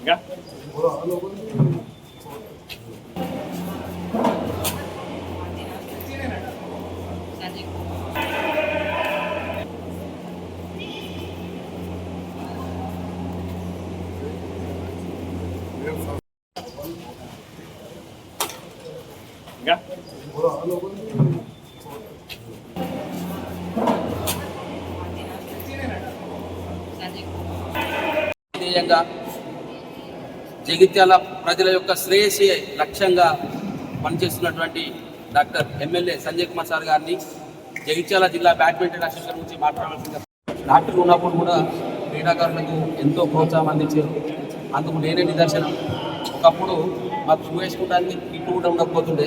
ఇంకా ఇంకా ఆత్మీయంగా జగిత్యాల ప్రజల యొక్క శ్రేయసి లక్ష్యంగా పనిచేస్తున్నటువంటి doctor MLA Sanjay Kumar sir గారిని జగిత్యాల జిల్లా బ్యాడ్మింటన్ అసోసియేషన్ గురించి మాట్లాడాల్సిందిగా డాక్టర్ ఉన్నప్పుడు కూడా క్రీడాకారులకు ఎంతో ప్రోత్సాహం అందించారు. అందుకు నేనే నిదర్శనం. ఒకప్పుడు మాకు షూ వేసుకోవడానికి కిట్ కూడా ఉండకపోతుండే.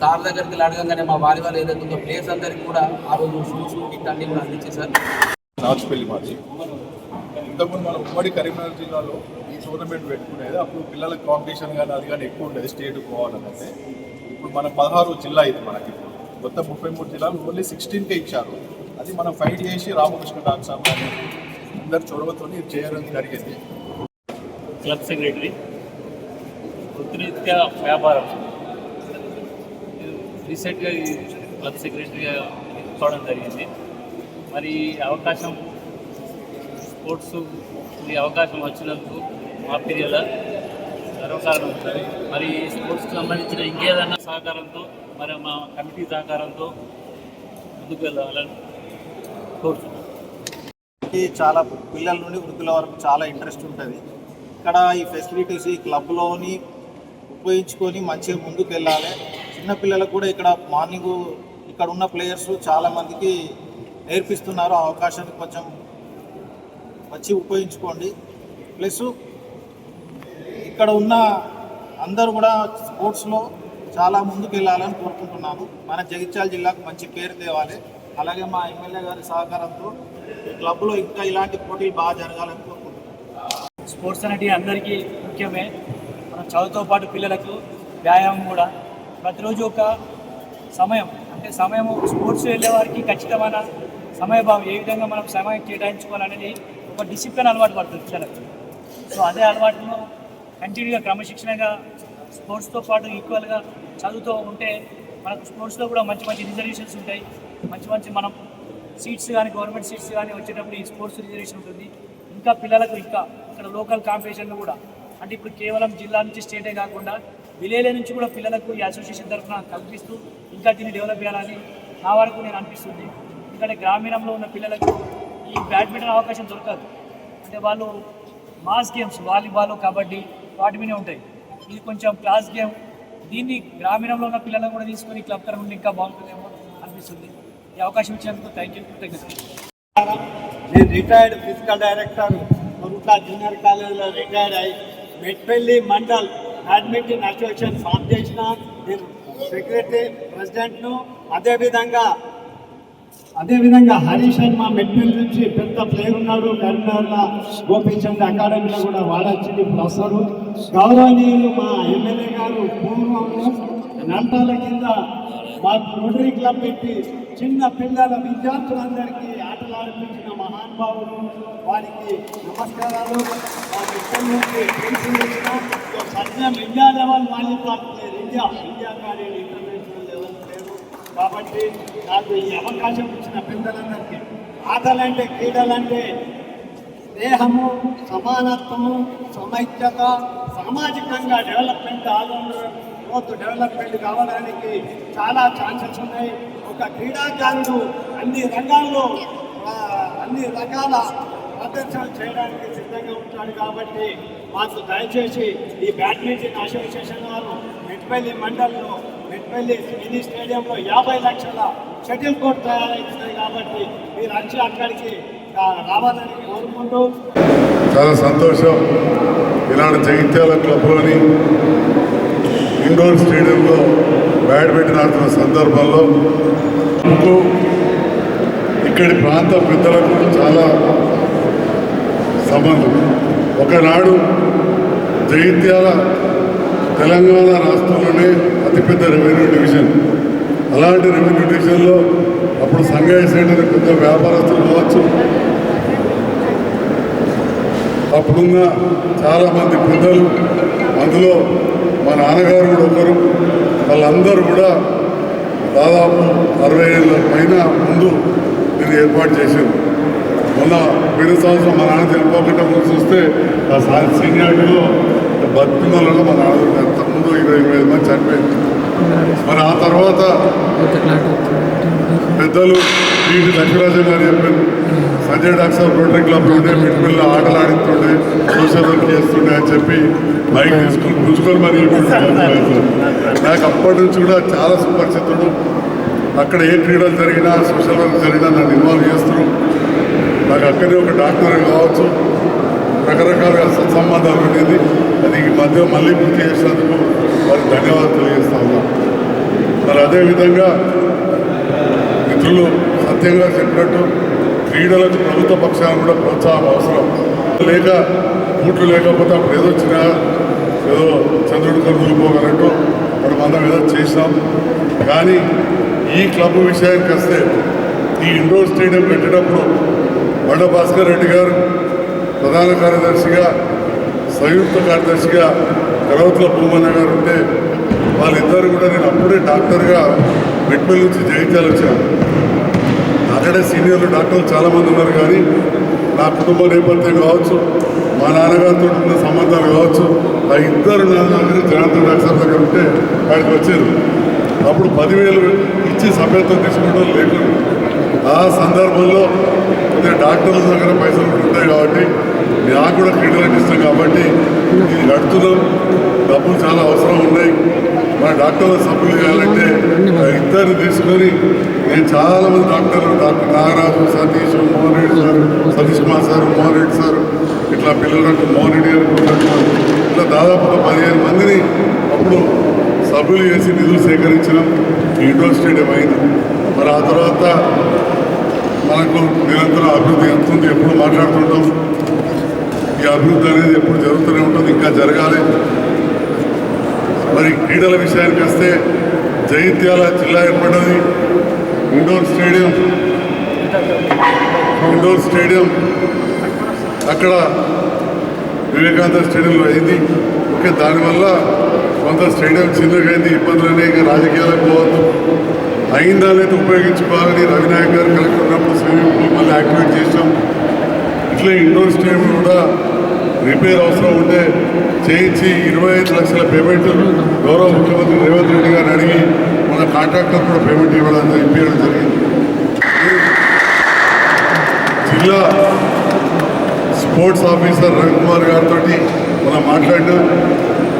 సార్ దగ్గరికి వెళ్ళి అడగంగానే మా వాలీబాల్ ఏదైతే ప్లేస్ అందరికి అందరికీ కూడా ఆ రోజు షూస్ కిట్ అన్ని కూడా అందించేశారు. నాచుపల్లి మాది. ఇంతకుముందు మనం ఉమ్మడి కరీంనగర్ జిల్లాలో ఈ టోర్నమెంట్ పెట్టుకునేది అప్పుడు పిల్లలకు కాంపిటీషన్ కానీ అది కానీ ఎక్కువ ఉండేది స్టేట్ పోవాలంటే ఇప్పుడు మన పదహారు జిల్లా ఇది మనకి కొత్త మొత్తం ముప్పై మూడు జిల్లాలు ఓన్లీ సిక్స్టీన్కే ఇచ్చారు. అది మనం ఫైట్ చేసి రామకృష్ణ డాక్ సార్ అందరు చొరవతో ఇది చేయడం జరిగింది. క్లబ్ సెక్రటరీ వృత్తిరీత్యా వ్యాపారం. రీసెంట్గా ఈ క్లబ్ సెక్రటరీగా తీసుకోవడం జరిగింది. మరి అవకాశం స్పోర్ట్స్ ఈ అవకాశం వచ్చినందుకు మా పిల్లల గర్వకారణం ఉంటుంది. మరి ఈ స్పోర్ట్స్కి సంబంధించిన ఇంకేదైనా సహకారంతో మరి మా కమిటీ సహకారంతో ముందుకు వెళ్ళాలని కోరుతున్నాను చాలా పిల్లల నుండి వృద్ధుల వరకు చాలా ఇంట్రెస్ట్ ఉంటుంది. ఇక్కడ ఈ ఫెసిలిటీస్ ఈ క్లబ్లోని ఉపయోగించుకొని మంచిగా ముందుకు వెళ్ళాలి. చిన్నపిల్లలకు కూడా ఇక్కడ మార్నింగ్ ఇక్కడ ఉన్న ప్లేయర్స్ చాలామందికి నేర్పిస్తున్నారు. ఆ అవకాశాన్ని కొంచెం వచ్చి ఉపయోగించుకోండి. ప్లస్ ఇక్కడ ఉన్న అందరూ కూడా స్పోర్ట్స్లో చాలా ముందుకు వెళ్ళాలని కోరుకుంటున్నాను మన జగిత్యాల జిల్లాకు మంచి పేరు తేవాలి. అలాగే మా ఎమ్మెల్యే గారి సహకారంతో ఈ క్లబ్లో ఇంకా ఇలాంటి పోటీలు బాగా జరగాలని కోరుకుంటున్నాను స్పోర్ట్స్ అనేది అందరికీ ముఖ్యమే. మన చదువుతో పాటు పిల్లలకు వ్యాయామం కూడా. ప్రతిరోజు ఒక సమయం అంటే సమయం స్పోర్ట్స్ వెళ్ళే వారికి ఖచ్చితమైన సమయభావం ఏ విధంగా మనం సమయం కేటాయించుకోవాలనేది ఒక డిసిప్లిన్ అలవాటు పడుతుంది పిల్లలకు. సో అదే అలవాటును కంటిన్యూగా క్రమశిక్షణగా స్పోర్ట్స్తో పాటు ఈక్వల్గా చదువుతూ ఉంటే మనకు స్పోర్ట్స్లో కూడా మంచి మంచి రిజర్వేషన్స్ ఉంటాయి. మంచి మంచి మనం సీట్స్ కానీ గవర్నమెంట్ సీట్స్ కానీ వచ్చేటప్పుడు ఈ స్పోర్ట్స్ రిజర్వేషన్ ఉంటుంది. ఇంకా పిల్లలకు ఇంకా ఇక్కడ లోకల్ కాంపిటీషన్లు కూడా. అంటే ఇప్పుడు కేవలం జిల్లా నుంచి స్టేటే కాకుండా విలేజ్ నుంచి కూడా పిల్లలకు ఈ అసోసియేషన్ తరఫున కల్పిస్తూ ఇంకా దీన్ని డెవలప్ చేయాలని నా వరకు నేను అనిపిస్తుంది. ఎందుకంటే గ్రామీణంలో ఉన్న పిల్లలకు ఈ బ్యాడ్మింటన్ అవకాశం దొరకదు. అంటే వాళ్ళు మాస్ గేమ్స్ వాలీబాల్ కబడ్డీ వాటి మీదే ఉంటాయి. ఇది కొంచెం క్లాస్ గేమ్. దీన్ని గ్రామీణంలో ఉన్న పిల్లలను కూడా తీసుకొని క్లబ్ తరఫున ఇంకా బాగుంటుందేమో అనిపిస్తుంది. ఈ అవకాశం ఇచ్చినందుకు థ్యాంక్ యూ నేను retired physical director Korutla junior కాలేజీలో రిటైర్డ్ అయ్యి Metpally mandal badminton association form చేసిన నేను సెక్రటరీ ప్రెసిడెంట్ను. అదేవిధంగా అదేవిధంగా హరీష్ శర్మ మా నుంచి పెద్ద ప్లేయర్ ఉన్నాడు కరీంనగర్లో గోపీచంద్ అకాడమీలో కూడా వాడచ్చింది ఇప్పుడు గౌరవనీయులు మా ఎమ్మెల్యే గారు పూర్వము నంటాల కింద మాకు రోటరీ క్లబ్ పెట్టి చిన్న పిల్లల విద్యార్థులందరికీ ఆటలు ఆడిపించిన మహానుభావులు వారికి నమస్కారాలు. మా ఇక్కడి నుంచి Satyam India level volleyball player India India కానీ కాబట్టి నాకు ఈ అవకాశం ఇచ్చిన పిల్లలందరికీ ఆటలంటే క్రీడలంటే స్నేహము సమానత్వము సమైక్యత సామాజికంగా డెవలప్మెంట్ ఆలోచన గ్రోత్ డెవలప్మెంట్ కావడానికి చాలా ఛాన్సెస్ ఉన్నాయి. ఒక క్రీడాకారుడు అన్ని రంగాల్లో అన్ని రకాల ప్రదర్శనలు చేయడానికి సిద్ధంగా ఉంటాడు కాబట్టి మాకు దయచేసి ఈ బ్యాడ్మింటన్ అసోసియేషన్ వారు మెట్పల్లి మండలిలో మెట్పల్లి మినీ స్టేడియంలో యాభై లక్షల షటిల్ కోర్ట్ తయారైంది కాబట్టి మీరు వచ్చి అక్కడికి ఆ, రావాలని కోరుకుంటూ చాలా సంతోషం. ఇలాంటి జగిత్యాల క్లబ్లోని ఇండోర్ స్టేడియంలో బ్యాడ్మింటన్ ఆడుతున్న సందర్భంలో ఇక్కడి ప్రాంత పెద్దలకు చాలా సంబంధం. ఒకనాడు జగిత్యాల తెలంగాణ రాష్ట్రంలోనే అతిపెద్ద రెవెన్యూ డివిజన్. అలాంటి రెవెన్యూ డివిజన్లో అప్పుడు సంఘయ్య సేటని పెద్ద వ్యాపారస్తులు కావచ్చు. అప్పుడున్న చాలామంది పెద్దలు అందులో మా నాన్నగారు కూడా ఒకరు. వాళ్ళందరూ కూడా దాదాపు అరవై ఏళ్ళ పైన ముందు దీన్ని ఏర్పాటు చేశారు. మొన్న పోయిన సంవత్సరం మా నాన్న చనిపోకుండా ముందు చూస్తే ఆ సా- సీనియారిటీలో బతుకున్న మన తొమ్మిదో ఇరవై ఎనిమిది ఐదు మంది చనిపోయింది మరి ఆ తర్వాత పెద్దలు వీటి లక్ష్మీరాజన్ గారు చెప్పారు. సంజయ్ డాక్టర్ రోటరీ క్లబ్ ఉండే మిడ్పిల్ల ఆటలు ఆడుతుండే సోషల్ వర్క్ చేస్తుండే అని చెప్పి బైక్ తీసుకుని పుంజుకొని మరి నాకు అప్పటి నుంచి కూడా చాలా సుపరిచితుడు. అక్కడ ఏ క్రీడలు జరిగినా సోషల్ వర్క్ జరిగినా నన్ను ఇన్వాల్వ్ చేస్తారు నాకు అక్కడే ఒక డాక్టర్ కావచ్చు. రకరకాల సత్సంబంధాలు ఉండేది. అది ఈ మధ్య మళ్ళీ పూర్తి చేసినందుకు వారికి ధన్యవాదాలు తెలియజేస్తా ఉన్నాం. మరి అదేవిధంగా మిత్రులు సత్యంగా చెప్పినట్టు క్రీడలకు ప్రభుత్వ పక్షాన్ని కూడా ప్రోత్సాహం అవసరం. లేక బూట్లు లేకపోతే అప్పుడు ఏదో చిన్న ఏదో చంద్రుడితో కరువులు మనం అందరం ఏదో చేసినాం కానీ ఈ క్లబ్ విషయానికి వస్తే ఈ ఇండోర్ స్టేడియం పెట్టేటప్పుడు బండ భాస్కర్ రెడ్డి గారు ప్రధాన కార్యదర్శిగా సంయుక్త కార్యదర్శిగా కరవతుల భూమన్న గారు ఉంటే వాళ్ళిద్దరు కూడా నేను అప్పుడే డాక్టర్గా మెట్పల్లి నుంచి జగిత్యాలు వచ్చాను. అక్కడే సీనియర్లు డాక్టర్లు చాలామంది ఉన్నారు కానీ నా కుటుంబ నేపథ్యం కావచ్చు మా నాన్నగారితో ఉన్న సంబంధాలు కావచ్చు ఆ ఇద్దరు నాన్నగారు దగ్గర జనార్దన్ డాక్టర్ దగ్గర ఉంటే వాడికి వచ్చారు. అప్పుడు పదివేలు ఇచ్చి సభ్యత్వం తీసుకోవడం లేకుండా ఆ సందర్భంలో డాక్టర్ల దగ్గర పైసలు ఉంటాయి కాబట్టి నాకు కూడా క్రీడలకు ఇష్టం కాబట్టి ఇది కడుతున్నాం డబ్బులు చాలా అవసరం ఉన్నాయి. మన డాక్టర్ల సభ్యులు కావాలంటే ఇద్దరు తీసుకొని నేను చాలా మంది డాక్టర్లు doctor Nagaraju Satish Mohan Reddy sir Satish Kumar sir Mohan Reddy sir ఇట్లా పిల్లలకు మోహన్ రెడ్డి గారు ఇట్లా దాదాపు ఒక పదిహేను మందిని అప్పుడు సభ్యులు చేసి నిధులు సేకరించడం ఇండో ఇండోర్ స్టేడియం అయింది. మరి ఆ తర్వాత మనకు నిరంతరం అభివృద్ధి ఎంతుంది ఎప్పుడు మాట్లాడుతుంటాం. ఈ అభివృద్ధి అనేది ఎప్పుడు జరుగుతూనే ఉంటుంది ఇంకా జరగాలి. మరి క్రీడల విషయానికి వస్తే జైత్యాల జిల్లా ఏర్పడ్డది ఇండోర్ స్టేడియం. ఇండోర్ స్టేడియం అక్కడ వివేకానంద స్టేడియంలో అయింది. ఓకే దానివల్ల కొంత స్టేడియం చిన్నగా ఇబ్బందులు అనేక రాజకీయాలకు పోవద్దు. అయిందా అనేది ఉపయోగించుకోవాలని రవినాయక్ గారు కలెక్టర్ ఉన్నప్పుడు స్విమ్మింగ్ పూల్ మళ్ళీ యాక్టివేట్ చేసాం ఇట్లా ఇండోర్ స్టేడియం కూడా రిపేర్ అవసరం ఉంటే చేయించి ఇరవై ఐదు లక్షల పేమెంట్ గౌరవ ముఖ్యమంత్రి రేవంత్ రెడ్డి గారిని అడిగి మన కాంట్రాక్టర్ కూడా పేమెంట్ ఇవ్వడం ఇప్పించడం జరిగింది. జిల్లా స్పోర్ట్స్ ఆఫీసర్ రవికుమార్ గారితో మనం మాట్లాడినా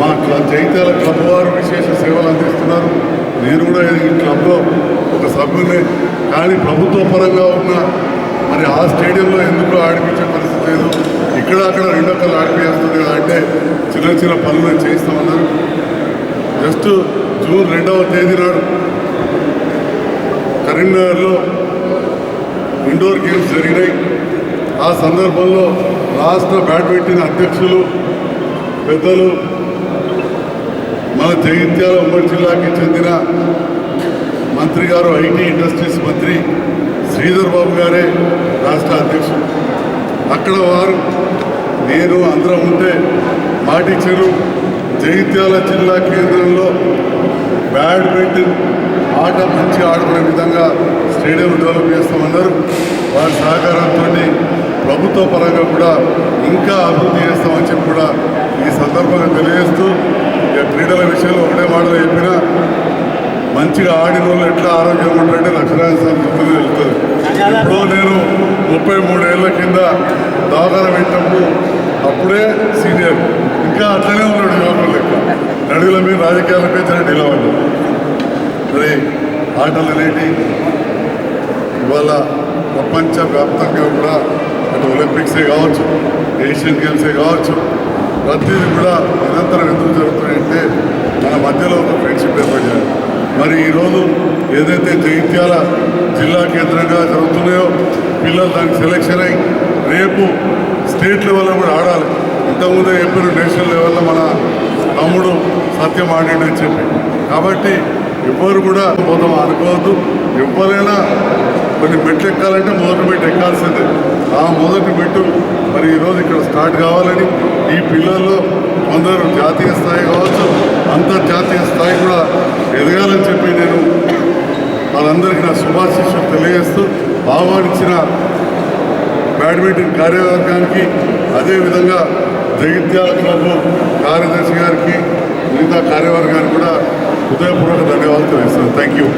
మా క్లబ్ జైత్యాల క్లబ్ వారు విశేష సేవలు అందిస్తున్నారు. నేను కూడా ఈ క్లబ్లో ఒక సభ్యుని కానీ ప్రభుత్వ పరంగా ఉన్న మరి ఆ స్టేడియంలో ఎందుకు ఆడిపించే పరిస్థితి లేదు? ఇక్కడ అక్కడ రెండో కళ్ళు ఆడిపిస్తుంది కదా అంటే చిన్న చిన్న పనులు చేయిస్తామన్నారు జస్ట్ జూన్ రెండవ తేదీ నాడు కరీంనగర్లో ఇండోర్ గేమ్స్ జరిగినాయి. ఆ సందర్భంలో రాష్ట్ర బ్యాడ్మింటన్ అధ్యక్షులు పెద్దలు మన జగిత్యాల ఉమ్మడి జిల్లాకి చెందిన మంత్రి గారు ఐటీ ఇండస్ట్రీస్ మంత్రి శ్రీధర్ బాబు గారే రాష్ట్ర అధ్యక్షులు. అక్కడ వారు నేను అందరం ఉంటే మాటిచ్చారు జగిత్యాల జిల్లా కేంద్రంలో బ్యాడ్మింటన్ ఆట మంచి ఆడుకునే విధంగా స్టేడియం డెవలప్ చేస్తామన్నారు. వారి సహకారంతో ప్రభుత్వ పరంగా కూడా ఇంకా అభివృద్ధి చేస్తామని చెప్పి కూడా ఈ సందర్భంగా తెలియజేస్తూ ఇక క్రీడల విషయంలో ఒకటే మాటలు చెప్పినా మంచిగా ఆడిన వాళ్ళు ఎట్లా ఆరోగ్యంగా ఉంటారంటే లక్షలాది సార్ వెళ్తుంది నేను ముప్పై మూడేళ్ళ కింద దవాఖాన పెట్టినప్పుడు అప్పుడే సీనియర్. ఇంకా అట్లనే ఉన్నాడు యువకులు లెక్క. నడుగుల మీద రాజకీయాలకు వచ్చిన నిలవండి మరి ఆటలు అనేటి ఇవాళ ప్రపంచ వ్యాప్తంగా కూడా అటు ఒలింపిక్సే కావచ్చు ఏషియన్ గేమ్సే కావచ్చు ప్రతిదీ కూడా నిరంతరం ఎందుకు జరుగుతున్నాయంటే మన మధ్యలో ఒక ఫ్రెండ్షిప్ ఏర్పడ్డారు మరి ఈరోజు ఏదైతే జగిత్యాల జిల్లా కేంద్రంగా జరుగుతున్నాయో పిల్లలు దానికి సెలెక్షన్ అయ్యి రేపు స్టేట్ లెవెల్లో కూడా ఆడాలి. ఇంతకుముందే చెప్పిన నేషనల్ లెవెల్లో మన తమ్ముడు సత్యం ఆడాడని చెప్పి. కాబట్టి ఎవ్వరు కూడా పోతాం అనుకోవద్దు. ఎవరైనా కొన్ని మెట్లు ఎక్కాలంటే మొదటి మెట్టు ఎక్కాల్సిందే. ఆ మొదటి మెట్టు మరి ఈరోజు ఇక్కడ స్టార్ట్ కావాలని ఈ పిల్లల్లో కొందరు జాతీయ స్థాయి కావచ్చు అంతర్జాతీయ స్థాయి కూడా ఎదగాలని చెప్పి నేను వాళ్ళందరికీ నా శుభాశిష్యం తెలియజేస్తూ ఆహ్వానించిన బ్యాడ్మింటన్ కార్యవర్గానికి అదేవిధంగా జగిత్యాల క్లబ్ కార్యదర్శి గారికి మిగతా కార్యవర్గానికి కూడా హృదయపూర్వక ధన్యవాదాలు తెలియజేస్తాను థ్యాంక్ యూ